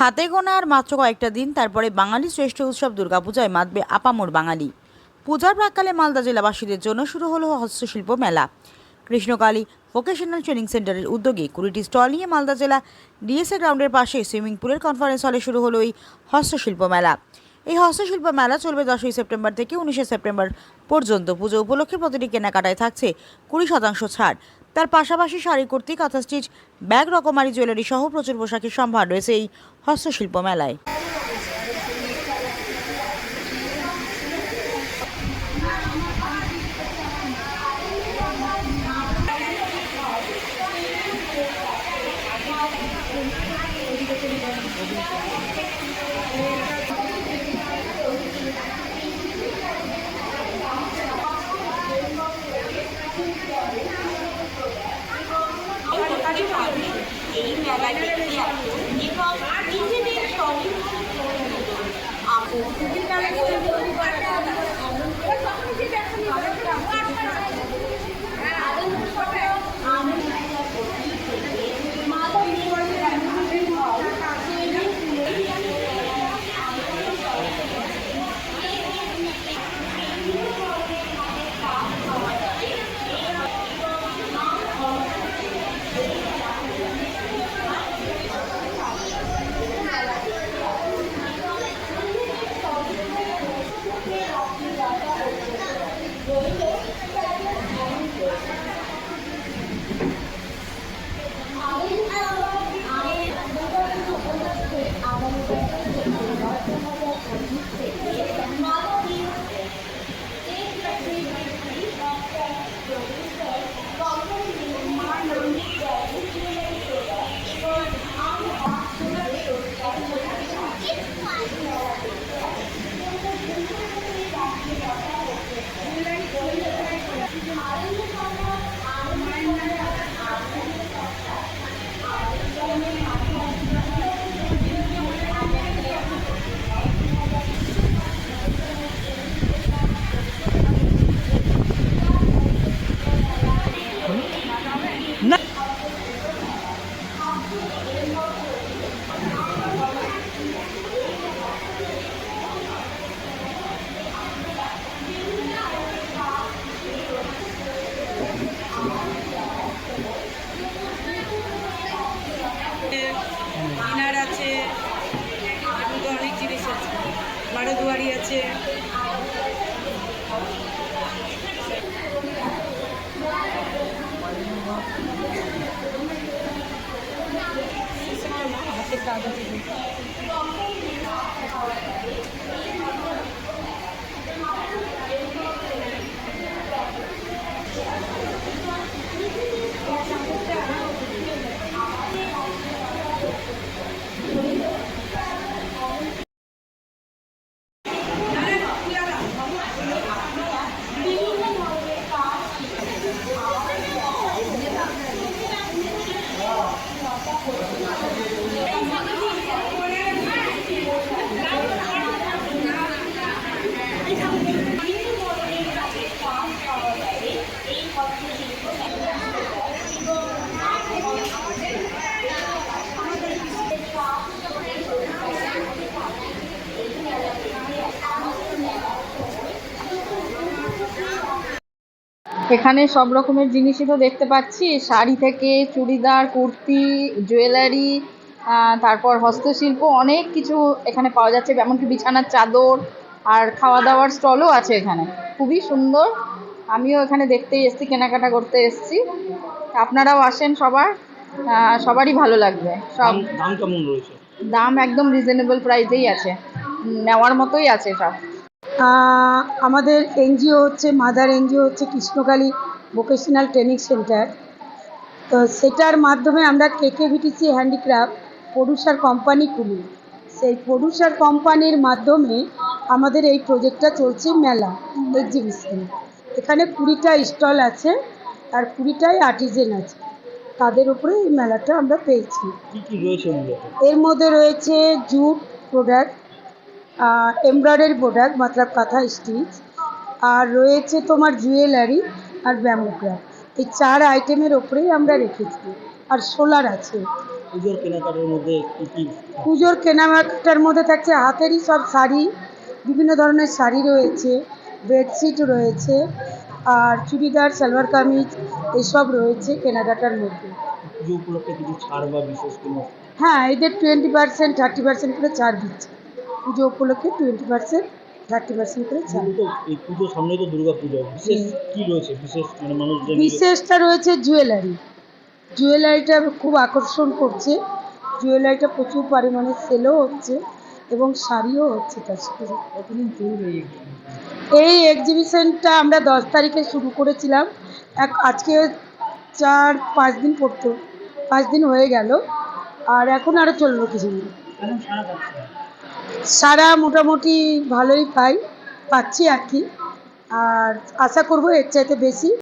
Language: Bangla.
হাতে গোনা আর মাত্র কয়েকটা দিন তারপরে বাঙালি শ্রেষ্ঠ উৎসব দুর্গাপূজায় মাতবে আপামোর বাঙালি। পূজার প্রাককালে মালদা জেলাবাসীদের জন্য শুরু হলো হস্তশিল্প মেলা। কৃষ্ণকালী ভোকেশনাল ট্রেনিং সেন্টারের উদ্যোগে কুড়িটি স্টল নিয়ে মালদা জেলা ডিএসএ গ্রাউন্ডের পাশে সুইমিং পুলের কনফারেন্স হলে শুরু হলো এই হস্তশিল্প মেলা। এই হস্তশিল্প মেলা চলবে দশই সেপ্টেম্বর থেকে উনিশে সেপ্টেম্বর পর্যন্ত। পুজো উপলক্ষে প্রতিটি কেনাকাটায় থাকছে কুড়ি শতাংশ ছাড়। তার পাশাপাশি শাড়ি কুর্তি কাঁথা স্টিচ ব্যাগ রকমারি জুয়েলারি সহ প্রচুর পোশাকের সম্ভার রয়েছে এই হস্তশিল্প মেলায়। এই মেলায় দেখতে আসুন এবং নিজেদের সঙ্গে ইনার ऑनलाइन कॉल करते हैं বারো দুয়ারি আছে। কাজ আছে। এখানে সব রকমের জিনিসই তো দেখতে পাচ্ছি। শাড়ি থেকে চুড়িদার কুর্তি জুয়েলারি তারপর হস্তশিল্প অনেক কিছু এখানে পাওয়া যাচ্ছে এমনকি বিছানার চাদর আর খাওয়া দাওয়ার স্টলও আছে এখানে। খুবই সুন্দর। আমিও এখানে দেখতে এসেছি কেনাকাটা করতে এসেছি। আপনারাও আসেন সবার সবারই ভালো লাগবে। সব দাম কেমন রয়েছে? দাম একদম রিজনেবল প্রাইসেই আছে। নেওয়ার মতোই আছে সব। আমাদের এনজিও হচ্ছে মাদার এনজিও হচ্ছে কৃষ্ণকালী ভোকেশনাল ট্রেনিং সেন্টার। তো সেটার মাধ্যমে আমরা কেকেভিটিসি হ্যান্ডিক্রাফট প্রডিউসার কোম্পানি খুলি। সেই প্রডিউসার কোম্পানির মাধ্যমে আমাদের এই প্রজেক্টটা চলছে মেলা এক্সিবিশন। এখানে কুড়িটা স্টল আছে আর কুড়িটাই আর্টিজেন আছে। তাদের উপরে এই মেলাটা আমরা পেয়েছি। এর মধ্যে রয়েছে জুট প্রোডাক্ট এমব্রয়ডারি প্রোডাক্ট মতলব কাঁথা স্টিচ আর রয়েছে তোমার জুয়েলারি আর ব্যাম্বু ক্রাফট এই চার আইটেমের ওপরেই আমরা রেখেছি। আর সোলার আছে। পুজোর কেনাকাটার মধ্যে পুজোর কেনাকাটার মধ্যে থাকছে হাতেরই সব শাড়ি বিভিন্ন ধরনের শাড়ি রয়েছে বেডশিট রয়েছে আর চুড়িদার সালোয়ার কামিজ এসব রয়েছে কেনাকাটার মধ্যে। উপলক্ষে কিছু ছাড় বা বিশেষ কোনো? হ্যাঁ এদের টোয়েন্টি পার্সেন্ট থার্টি পার্সেন্ট করে ছাড় দিচ্ছে। পুজো উপলক্ষে টোয়েন্টি পার্সেন্ট থার্টি পার্সেন্ট করে ছাড় এই পুজোর সামনে তো দুর্গা পুজো বিশেষ কি রয়েছে? বিশেষ মানে মানুষজন বিশেষটা রয়েছে জুয়েলারি জুয়েলারিটা খুব আকর্ষণ করছে। জুয়েলারিটা প্রচুর পরিমাণে সেলও হচ্ছে এবং শাড়িও হচ্ছে তার সাথে। কতদিন চলবে এই এক্সিবিশনটা আমরা দশ তারিখে শুরু করেছিলাম। এক আজকে চার পাঁচ দিন পড়তো। পাঁচ দিন হয়ে গেল। আর এখন আরও চলবে কিছুদিন। সারা মোটামুটি ভালোই পাই পাচ্ছি আর কি। আর আশা করব এর চাইতে বেশি।